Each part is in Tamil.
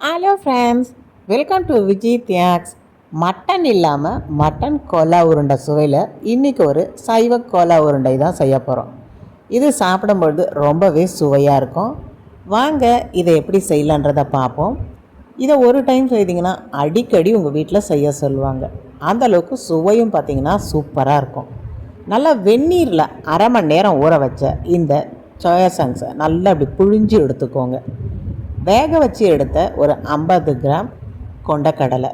Hello friends welcome to Vijay Thiyags mutton இல்லாமல் மட்டன் கோலா உருண்டை சுவையில் இன்றைக்கி ஒரு சைவ கோலா உருண்டை தான் செய்ய போகிறோம் இது சாப்பிடும்பொழுது ரொம்பவே சுவையாக இருக்கும். வாங்க இதை எப்படி செய்யலான்றதை பார்ப்போம். இதை ஒரு டைம் செய்தீங்கன்னா அடிக்கடி உங்கள் வீட்டில் செய்ய சொல்லுவாங்க. அந்த அளவுக்கு சுவையும் பார்த்தீங்கன்னா சூப்பராக இருக்கும். நல்லா வெந்நீரில் அரை மணி நேரம் ஊற வச்ச இந்த சோயா சாங்ஸை நல்லா அப்படி புழிஞ்சு எடுத்துக்கோங்க. வேக வச்சு எடுத்த ஒரு ஐம்பது கிராம் கொண்ட கடலை.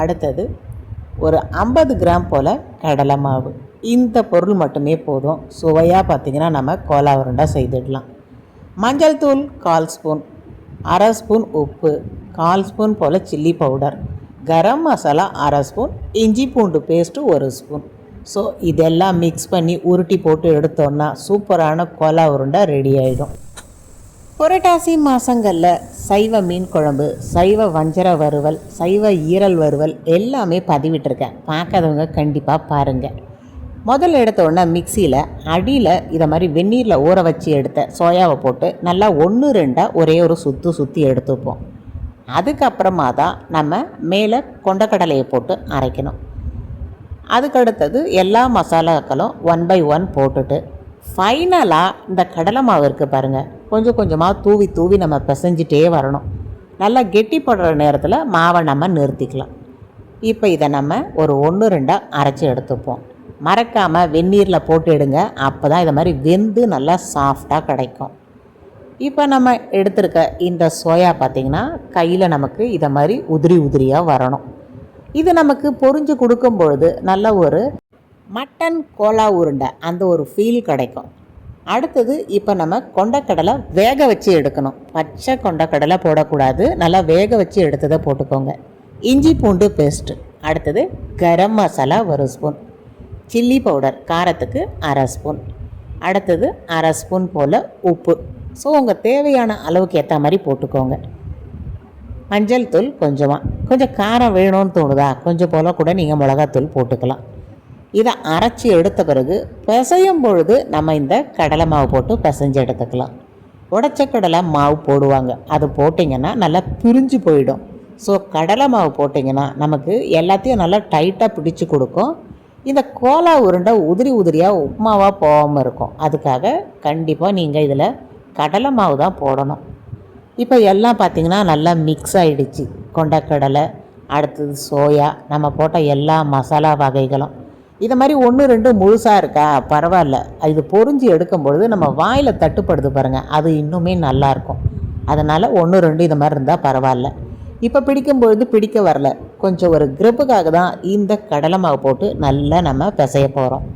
அடுத்தது ஒரு ஐம்பது கிராம் போல் கடலை மாவு. இந்த பொருள் மட்டுமே போதும். சுவையாக பார்த்திங்கன்னா நம்ம கோலா உருண்டை செய்துடலாம். மஞ்சள் தூள் கால் ஸ்பூன் அரை ஸ்பூன் உப்பு கால் ஸ்பூன் போல் சில்லி பவுடர் கரம் மசாலா அரை ஸ்பூன் இஞ்சி பூண்டு பேஸ்ட்டு ஒரு ஸ்பூன். ஸோ இதெல்லாம் மிக்ஸ் பண்ணி உருட்டி போட்டு எடுத்தோன்னா சூப்பரான கோலா உருண்டை ரெடி ஆகிடும் புரட்டாசி மாதங்களில் சைவ மீன் குழம்பு சைவ வஞ்சர வறுவல் சைவ ஈரல் வறுவல் எல்லாமே பதிவிட்டிருக்கேன். பார்க்காதவங்க கண்டிப்பாக பாருங்கள் முதல்ல எடுத்தோடனே மிக்சியில் அடியில் இதை மாதிரி வெந்நீரில் ஊற வச்சு எடுத்த சோயாவை போட்டு நல்லா ஒன்று ரெண்டாக ஒரே ஒரு சுற்று சுற்றி எடுத்துப்போம். அதுக்கப்புறமா தான் நம்ம மேலே கொண்டக்கடலையை போட்டு அரைக்கணும். அதுக்கடுத்தது எல்லா மசாலாக்களும் ஒன் பை ஒன் போட்டுட்டு ஃபைனலாக இந்த கடலை மாவு இருக்குது பாருங்கள் கொஞ்சம் கொஞ்சமாக தூவி தூவி நம்ம பிசைஞ்சிட்டே வரணும். நல்லா கெட்டிப்படுற நேரத்தில் மாவை நம்ம நிறுத்திக்கலாம். இப்போ இதை நம்ம ஒரு ஒன்று ரெண்டாக அரைச்சி எடுத்துப்போம். மறக்காமல் வெந்நீரில் போட்டுடுங்க அப்போ தான் இதை மாதிரி வெந்து நல்லா சாஃப்டாக கிடைக்கும். இப்போ நம்ம எடுத்திருக்க இந்த சோயா பார்த்திங்கன்னா கையில் நமக்கு இதை மாதிரி உதிரி உதிரியாக வரணும். இது நமக்கு பொறிஞ்சு கொடுக்கும் பொழுது நல்ல ஒரு மட்டன் கோலா உருண்டை அந்த ஒரு ஃபீல் கிடைக்கும். அடுத்தது இப்போ நம்ம கொண்டக்கடலை வேக வச்சு எடுக்கணும். பச்சை கொண்டக்கடலை போடக்கூடாது. நல்லா வேக வச்சு எடுத்ததை போட்டுக்கோங்க. இஞ்சி பூண்டு பேஸ்ட்டு அடுத்தது கரம் மசாலா ஒரு ஸ்பூன் சில்லி பவுடர் காரத்துக்கு அரை ஸ்பூன் அடுத்தது அரை ஸ்பூன் போல் உப்பு. ஸோ உங்கள் தேவையான அளவுக்கு ஏற்ற மாதிரி போட்டுக்கோங்க. மஞ்சள் தூள் கொஞ்சமாக கொஞ்சம் காரம் வேணும்னு தோணுதா? கொஞ்சம் போல் கூட நீங்கள் மிளகாத்தூள் போட்டுக்கலாம். இதை அரைச்சி எடுத்த பிறகு பிசையும் பொழுது நம்ம இந்த கடலை மாவு போட்டு பிசைஞ்சு எடுத்துக்கலாம். உடச்ச கடலை மாவு போடுவாங்க. அது போட்டிங்கன்னா நல்லா பிரிஞ்சு போயிடும். ஸோ கடலை மாவு போட்டிங்கன்னா நமக்கு எல்லாத்தையும் நல்லா டைட்டாக பிடிச்சி கொடுக்கும். இந்த கோலா உருண்டை உதிரி உதிரியாக உப்புமாவாக போகாமல் இருக்கும். அதுக்காக கண்டிப்பாக நீங்கள் இதில் கடலை மாவு தான் போடணும். இப்போ எல்லாம் பார்த்திங்கன்னா நல்லா மிக்ஸ் ஆகிடுச்சு கொண்டக்கடலை அடுத்தது சோயா நம்ம போட்ட எல்லா மசாலா வகைகளும். இதை மாதிரி ஒன்று ரெண்டு முழுசாக இருக்கா? பரவாயில்ல. இது பொறிஞ்சு எடுக்கும் பொழுது நம்ம வாயில் தட்டுப்படுது பாருங்கள் அது இன்னுமே நல்லாயிருக்கும் அதனால் ஒன்று ரெண்டு இது மாதிரி இருந்தால் பரவாயில்ல. இப்போ பிடிக்கும் பொழுது பிடிக்க வரல. கொஞ்சம் ஒரு கிரிப்புக்காக தான் இந்த கடலை மாவு போட்டு நல்லா நம்ம பிசைய போகிறோம்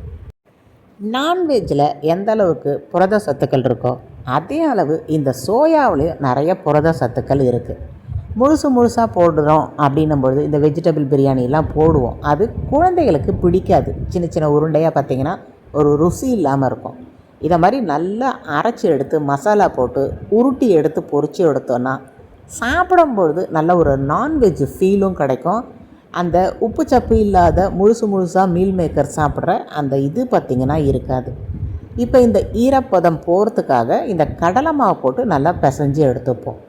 நான்வெஜ்ஜில் எந்த அளவுக்கு புரத சத்துக்கள் இருக்கோ அதே அளவு இந்த சோயாவிலையும் நிறைய புரத சத்துக்கள் இருக்குது முழுசு முழுசாக போடுறோம் அப்படின்னும்பொழுது இந்த வெஜிடபிள் பிரியாணிலாம் போடுவோம். அது குழந்தைகளுக்கு பிடிக்காது. சின்ன சின்ன உருண்டையாக பார்த்திங்கன்னா ஒரு ருசி இல்லாமல் இருக்கும். இதை மாதிரி நல்லா அரைச்சி எடுத்து மசாலா போட்டு உருட்டி எடுத்து பொறிச்சு எடுத்தோன்னா சாப்பிடும்பொழுது நல்ல ஒரு நான்வெஜ் ஃபீலும் கிடைக்கும். அந்த உப்பு சப்பு இல்லாத முழுசு முழுசாக மீல் மேக்கர் சாப்பிட்ற அந்த இது பார்த்திங்கன்னா இருக்காது. இப்போ இந்த ஈரப்பதம் போகிறதுக்காக இந்த கடலை மாவு போட்டு நல்லா பிசைஞ்சு எடுத்துப்போம்.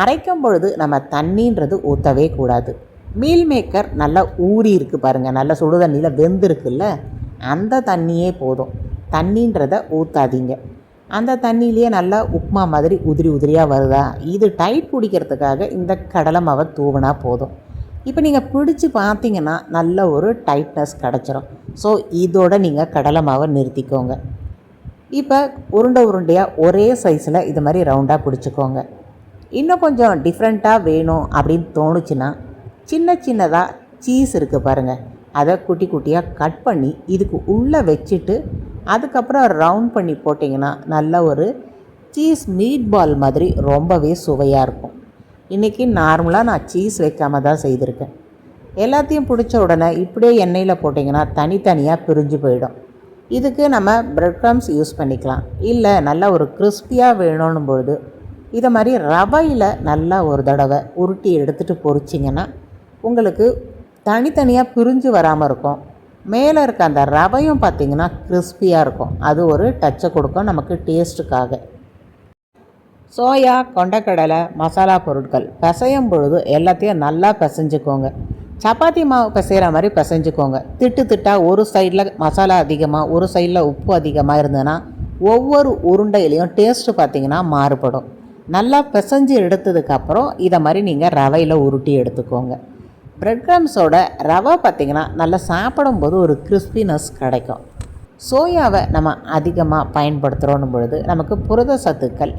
அரைக்கும் பொழுது நம்ம தண்ணின்றது ஊற்றவே கூடாது. மீல் மேக்கர் நல்லா ஊறி இருக்குது பாருங்கள் நல்லா சுடு தண்ணியில் வெந்திருக்குல்ல அந்த தண்ணியே போதும். தண்ணின்றதை ஊற்றாதீங்க அந்த தண்ணியிலேயே நல்லா உப்புமா மாதிரி உதிரி உதிரியாக வருதா? இது டைட் பிடிக்கிறதுக்காக இந்த கடலை மாவை தூவினா போதும். இப்போ நீங்கள் பிடிச்சி பார்த்தீங்கன்னா நல்ல ஒரு டைட்னஸ் கிடச்சிரும். ஸோ இதோட நீங்கள் கடலை மாவை நிறுத்திக்கோங்க. இப்போ உருண்டை உருண்டையாக ஒரே சைஸில் இது மாதிரி ரவுண்டாக பிடிச்சிக்கோங்க. இன்னும் கொஞ்சம் டிஃப்ரெண்ட்டாக வேணும் அப்படின்னு தோணுச்சுன்னா சின்ன சின்னதாக சீஸ் இருக்குது பாருங்கள் அதை குட்டி குட்டியாக கட் பண்ணி இதுக்கு உள்ளே வச்சுட்டு அதுக்கப்புறம் ரவுண்ட் பண்ணி போட்டிங்கன்னா நல்ல ஒரு சீஸ் மீட் பால் மாதிரி ரொம்பவே சுவையாக இருக்கும். இன்றைக்கி நார்மலாக நான் சீஸ் வைக்காமல் தான் செய்திருக்கேன். எல்லாத்தையும் பிடிச்ச உடனே இப்படியே எண்ணெயில் போட்டிங்கன்னா தனித்தனியாக பிரிஞ்சு போயிடும். இதுக்கு நம்ம ப்ரெட் க்ரம்ஸ் யூஸ் பண்ணிக்கலாம். இல்லை நல்லா ஒரு கிறிஸ்பியாக வேணும்னு பொழுது இதை மாதிரி ரவையில் நல்லா ஒரு தடவை உருட்டி எடுத்துகிட்டு பொரிச்சிங்கன்னா உங்களுக்கு தனித்தனியாக பிரிஞ்சு வராமல் இருக்கும். மேலே இருக்க அந்த ரவையும் பார்த்திங்கன்னா கிறிஸ்பியாக இருக்கும். அது ஒரு டச்சை கொடுக்கும் நமக்கு டேஸ்ட்டுக்காக. சோயா கொண்டக்கடலை மசாலா பொருட்கள். பிசையும் பொழுது எல்லாத்தையும் நல்லா பிசைஞ்சுக்கோங்க. சப்பாத்தி மாவு பிசைகிற மாதிரி பிசைஞ்சுக்கோங்க. திட்டு திட்டாக ஒரு சைடில் மசாலா அதிகமாக ஒரு சைடில் உப்பு அதிகமாக இருந்ததுன்னா ஒவ்வொரு உருண்டையிலையும் டேஸ்ட்டு பார்த்தீங்கன்னா மாறுபடும். நல்லா பிசைஞ்சு எடுத்ததுக்கப்புறம் இதை மாதிரி நீங்கள் ரவையில் உருட்டி எடுத்துக்கோங்க. ப்ரெட் க்ரம்ஸோட ரவை பார்த்திங்கன்னா நல்லா சாப்பிடும்போது ஒரு கிறிஸ்பினஸ் கிடைக்கும். சோயாவை நம்ம அதிகமாக பயன்படுத்துகிறோன்னு பொழுது நமக்கு புரத சத்துக்கள்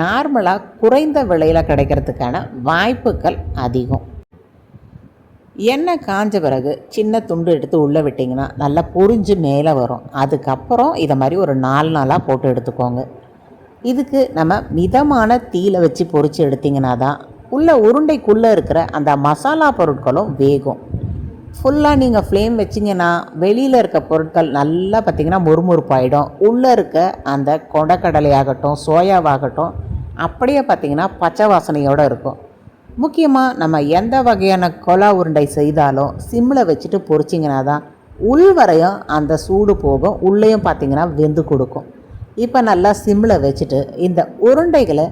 நார்மலாக குறைந்த விலையில் கிடைக்கிறதுக்கான வாய்ப்புகள் அதிகம். எண்ணெய் காஞ்ச பிறகு சின்ன துண்டு எடுத்து உள்ளே விட்டிங்கன்னா நல்லா பொறிஞ்சு மேலே வரும். அதுக்கப்புறம் இதை மாதிரி ஒரு நாலு நாளாக போட்டு எடுத்துக்கோங்க. இதுக்கு நம்ம மிதமான தீயில வச்சு பொறிச்சு எடுத்திங்கன்னா தான் உள்ள உருண்டைக்குள்ளே இருக்கிற அந்த மசாலா பொருட்களும் வேகும். ஃபுல்லாக நீங்கள் ஃப்ளேம் வச்சிங்கன்னா வெளியில் இருக்க பொருட்கள் நல்லா பார்த்திங்கன்னா முறுமுறுப்பாயிடும். உள்ளே இருக்க அந்த கொடக்கடலையாகட்டும் சோயாவாகட்டும் அப்படியே பார்த்திங்கன்னா பச்சை வாசனையோடு இருக்கும். முக்கியமாக நம்ம எந்த வகையான கொலா உருண்டை செய்தாலும் சிம்மில் வச்சுட்டு பொரிச்சிங்கன்னா தான் உள் வரையும் அந்த சூடு போகும். உள்ளேயும் பார்த்திங்கன்னா வெந்து கொடுக்கும். இப்போ நல்லா சிம்மில் வச்சுட்டு இந்த உருண்டைகளை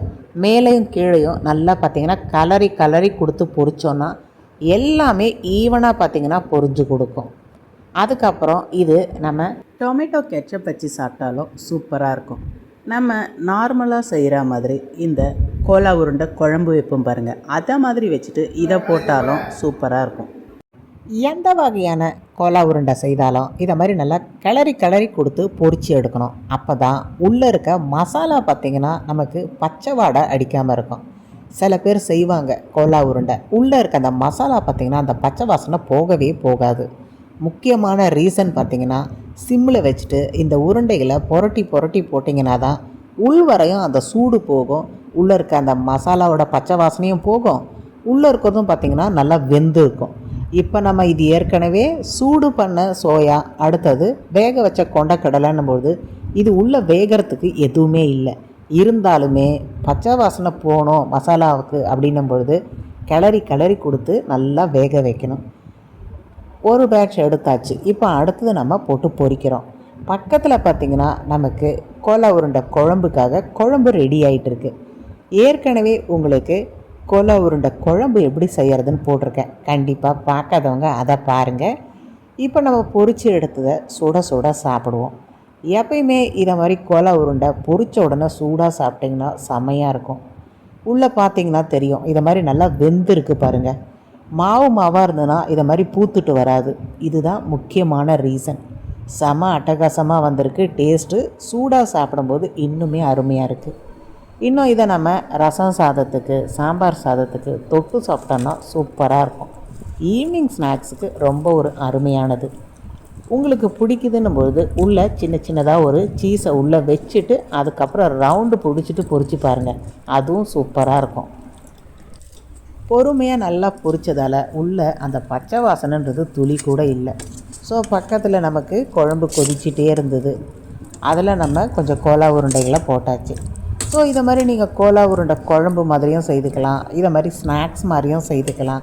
மேலேயும் கீழேயும் நல்லா பார்த்திங்கன்னா கலரி கலரி கொடுத்து பொரிச்சோன்னா எல்லாமே ஈவனாக பார்த்திங்கன்னா பொரிஞ்சு கொடுக்கும். அதுக்கப்புறம் இது நம்ம டொமேட்டோ கெச்சப் வச்சு சாப்பிட்டாலும் சூப்பராக இருக்கும். நம்ம நார்மலாக செய்கிற மாதிரி இந்த கோலா உருண்டை குழம்பு வைப்போம் பாருங்கள் அதை மாதிரி வச்சுட்டு இதை போட்டாலும் சூப்பராக இருக்கும். எந்த வகையான கோலா உருண்டை செய்தாலும் இதை மாதிரி நல்லா கிளறி கிளறி கொடுத்து பொறிச்சு எடுக்கணும். அப்போ தான் உள்ளே இருக்க மசாலா பார்த்திங்கன்னா நமக்கு பச்சை வாடை அடிக்காமல் இருக்கும். சில பேர் செய்வாங்க கோலா உருண்டை. உள்ளே இருக்க அந்த மசாலா பார்த்திங்கன்னா அந்த பச்சை வாசனை போகவே போகாது. முக்கியமான ரீசன் பார்த்திங்கன்னா சிம்மில் வச்சுட்டு இந்த உருண்டைகளை புரட்டி புரட்டி போட்டிங்கன்னா தான் உள் வரையும் அந்த சூடு போகும். உள்ளே இருக்க அந்த மசாலாவோட பச்சை வாசனையும் போகும். உள்ளே இருக்கிறதும் பார்த்திங்கன்னா நல்லா வெந்து இருக்கும் இப்போ நம்ம இது ஏற்கனவே சூடு பண்ண சோயா அடுத்தது வேக வச்ச கொண்டக்கடலைன்னும் போது இது உள்ளே வேகிறதுக்கு எதுவுமே இல்லை. இருந்தாலுமே பச்சை வாசனை போகணும் மசாலாவுக்கு அப்படின்னும் பொழுது கிளறி கிளறி கொடுத்து நல்லா வேக வைக்கணும். ஒரு பேட்ச் எடுத்தாச்சு. இப்போ அடுத்தது நம்ம போட்டு பொரிக்கிறோம் பக்கத்தில் பார்த்திங்கன்னா நமக்கு கோலா உருண்டை குழம்புக்காக குழம்பு ரெடி ஆகிட்டு இருக்கு. ஏற்கனவே உங்களுக்கு கோலா உருண்டை குழம்பு எப்படி செய்கிறதுன்னு போட்டிருக்கேன். கண்டிப்பாக பார்க்காதவங்க அதை பாருங்கள் இப்போ நம்ம பொறிச்சு எடுத்ததை சுட சுட சாப்பிடுவோம். எப்பயுமே இதை மாதிரி கோலா உருண்டை பொறிச்ச உடனே சூடாக சாப்பிட்டிங்கன்னா செமையாக இருக்கும். உள்ளே பார்த்தீங்கன்னா தெரியும். இதை மாதிரி நல்லா வெந்திருக்கு பாருங்கள் மாவு மாவாக இருந்ததுன்னா இதை மாதிரி பூத்துட்டு வராது. இதுதான் முக்கியமான ரீசன். செம அட்டகாசமாக வந்திருக்கு. டேஸ்ட்டு சூடாக சாப்பிடும்போது இன்னுமே அருமையாக இருக்குது இன்னும் இதை நம்ம ரசம் சாதத்துக்கு சாம்பார் சாதத்துக்கு தொட்டு சாப்பிட்டோன்னா சூப்பராக இருக்கும். ஈவினிங் ஸ்நாக்ஸுக்கு ரொம்ப ஒரு அருமையானது. உங்களுக்கு பிடிக்குதுன்னும் பொழுது உள்ளே சின்ன சின்னதாக ஒரு சீஸை உள்ளே வச்சுட்டு அதுக்கப்புறம் ரவுண்டு பிடிச்சிட்டு பொறிச்சு பாருங்கள் அதுவும் சூப்பராக இருக்கும். பொறுமையாக நல்லா பொறிச்சதால் உள்ளே அந்த பச்சை வாசனைன்றது துளி கூட இல்லை. ஸோ பக்கத்தில் நமக்கு குழம்பு கொதிச்சிட்டே இருந்தது. அதில் நம்ம கொஞ்சம் கோலா உருண்டைகளை போட்டாச்சு. ஸோ இதை மாதிரி நீங்கள் கோலா உருண்டை குழம்பு மாதிரியும் செய்துக்கலாம். இதை மாதிரி ஸ்நாக்ஸ் மாதிரியும் செய்துக்கலாம்.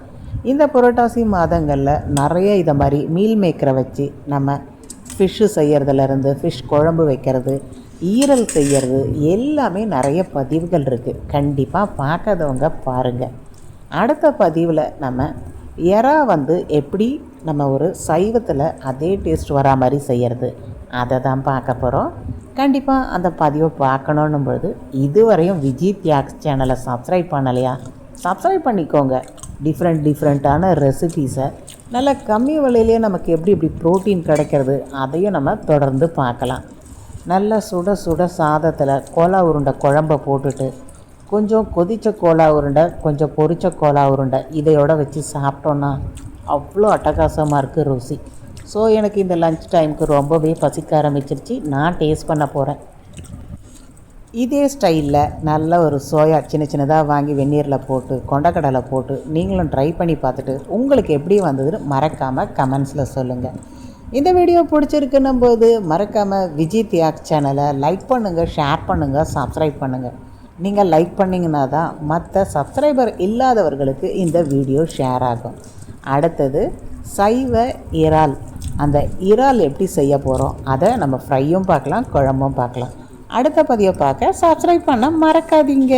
இந்த புரட்டாசி மாதங்களில் நிறைய இதை மாதிரி மீல் மேக்கரை வச்சு நம்ம ஃபிஷ்ஷு செய்கிறதுலேருந்து ஃபிஷ் குழம்பு வைக்கிறது ஈரல் செய்கிறது எல்லாமே நிறைய பதிவுகள் இருக்குது கண்டிப்பாக பார்க்காதவங்க பாருங்கள் அடுத்த பதிவில் நம்ம எறா வந்து எப்படி நம்ம ஒரு சைவத்தில் அதே டேஸ்ட் வரா மாதிரி செய்கிறது அதை தான் பார்க்க போகிறோம் கண்டிப்பாக அந்த பதிவை பார்க்கணுன்னும் பொழுது இதுவரையும் விஜய் தியாக்ஸ் சேனலை சப்ஸ்கிரைப் பண்ணலையா? சப்ஸ்கிரைப் பண்ணிக்கோங்க. டிஃப்ரெண்ட் டிஃப்ரெண்ட்டான ரெசிபீஸை நல்ல கம்மி விலையிலே நமக்கு எப்படி எப்படி ப்ரோட்டீன் கிடைக்கிறது அதையும் நம்ம தொடர்ந்து பார்க்கலாம். நல்ல சுட சுட சாதத்தில் கோலா உருண்டை குழம்ப போட்டுட்டு கொஞ்சம் கொதித்த கோலா உருண்டை கொஞ்சம் பொரித்த கோலா உருண்டை இதையோட வச்சு சாப்பிட்டோன்னா அவ்வளோ அட்டகாசமாக இருக்குது ருசி. ஸோ எனக்கு இந்த லஞ்ச் டைமுக்கு ரொம்பவே பசிக்க ஆரம்பிச்சிருச்சு. நான் டேஸ்ட் பண்ண போகிறேன் இதே ஸ்டைலில் நல்ல ஒரு சோயா சின்ன சின்னதாக வாங்கி வெந்நீரில் போட்டு கொண்டக்கடலை போட்டு நீங்களும் ட்ரை பண்ணி பார்த்துட்டு உங்களுக்கு எப்படி வந்ததுன்னு மறக்காமல் கமெண்ட்ஸில் சொல்லுங்கள் இந்த வீடியோ பிடிச்சிருக்குன்னும் போது மறக்காமல் விஜய் தியாக் சேனலை லைக் பண்ணுங்கள் ஷேர் பண்ணுங்கள் சப்ஸ்கிரைப் பண்ணுங்கள் நீங்கள் லைக் பண்ணிங்கன்னா தான் மற்ற சப்ஸ்கிரைபர் இல்லாதவர்களுக்கு இந்த வீடியோ ஷேர் ஆகும். அடுத்தது சைவ இறால். அந்த இறால் எப்படி செய்ய போகிறோம் அதை நம்ம ஃப்ரையும் பார்க்கலாம் குழம்பும் பார்க்கலாம். அடுத்த பதிவை பார்க்க சப்ஸ்கிரைப் பண்ண மறக்காதீங்க.